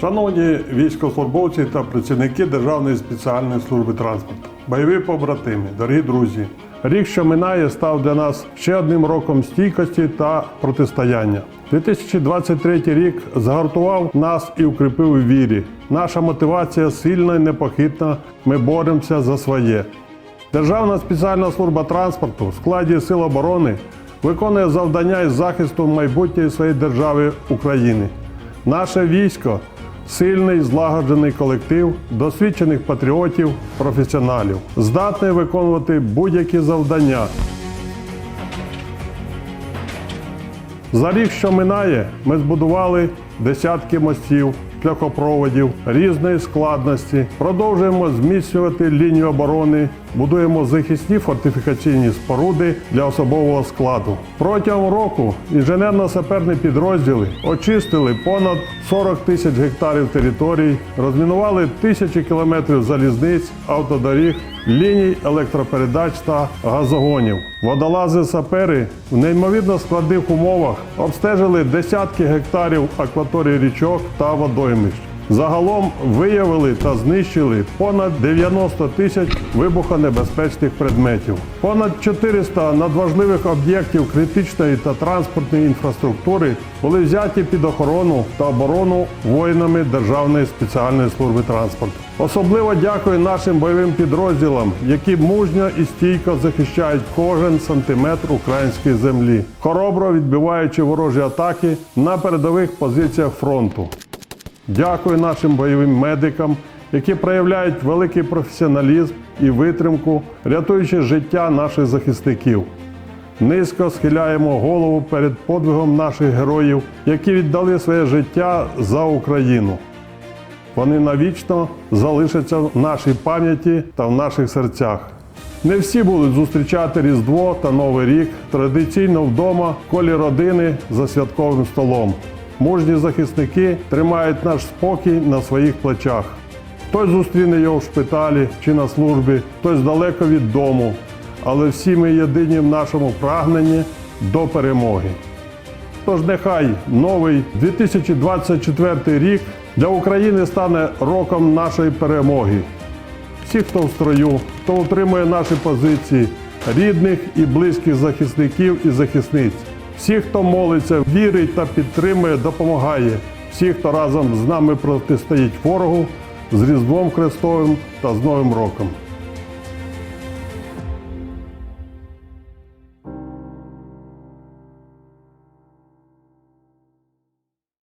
Шановні військовослужбовці та працівники Державної спеціальної служби транспорту, бойові побратими, дорогі друзі, рік, що минає, став для нас ще одним роком стійкості та протистояння. 2023 рік загартував нас і укріпив у вірі. Наша мотивація сильна і непохитна. Ми боремося за своє. Державна спеціальна служба транспорту в складі Сил оборони виконує завдання із захисту майбутньої своєї держави України. Наше військо сильний злагоджений колектив досвідчених патріотів, професіоналів, здатний виконувати будь-які завдання. За рік, що минає, ми збудували десятки мостів, шляхопроводів різної складності. Продовжуємо зміцнювати лінію оборони, будуємо захисні фортифікаційні споруди для особового складу. Протягом року інженерно-саперні підрозділи очистили понад 40 тисяч гектарів територій, розмінували тисячі кілометрів залізниць, автодоріг, ліній електропередач та газогонів. Водолази-сапери в неймовірно складних умовах обстежили десятки гектарів акваторії річок та водоймищ. Загалом виявили та знищили понад 90 тисяч вибухонебезпечних предметів. Понад 400 надважливих об'єктів критичної та транспортної інфраструктури були взяті під охорону та оборону воїнами Державної спеціальної служби транспорту. Особливо дякую нашим бойовим підрозділам, які мужньо і стійко захищають кожен сантиметр української землі, хоробро відбиваючи ворожі атаки на передових позиціях фронту. Дякую нашим бойовим медикам, які проявляють великий професіоналізм і витримку, рятуючи життя наших захисників. Низько схиляємо голову перед подвигом наших героїв, які віддали своє життя за Україну. Вони навічно залишаться в нашій пам'яті та в наших серцях. Не всі будуть зустрічати Різдво та Новий рік традиційно вдома, в колі родини за святковим столом. Мужні захисники тримають наш спокій на своїх плечах. Хтось зустріне його в шпиталі чи на службі, хтось далеко від дому, але всі ми єдині в нашому прагненні до перемоги. Тож нехай новий 2024 рік для України стане роком нашої перемоги. Всі, хто в строю, хто утримує наші позиції, рідних і близьких захисників і захисниць, всі, хто молиться, вірить та підтримує, допомагає, всі, хто разом з нами протистоїть ворогу з Різдвом Христовим та з Новим роком.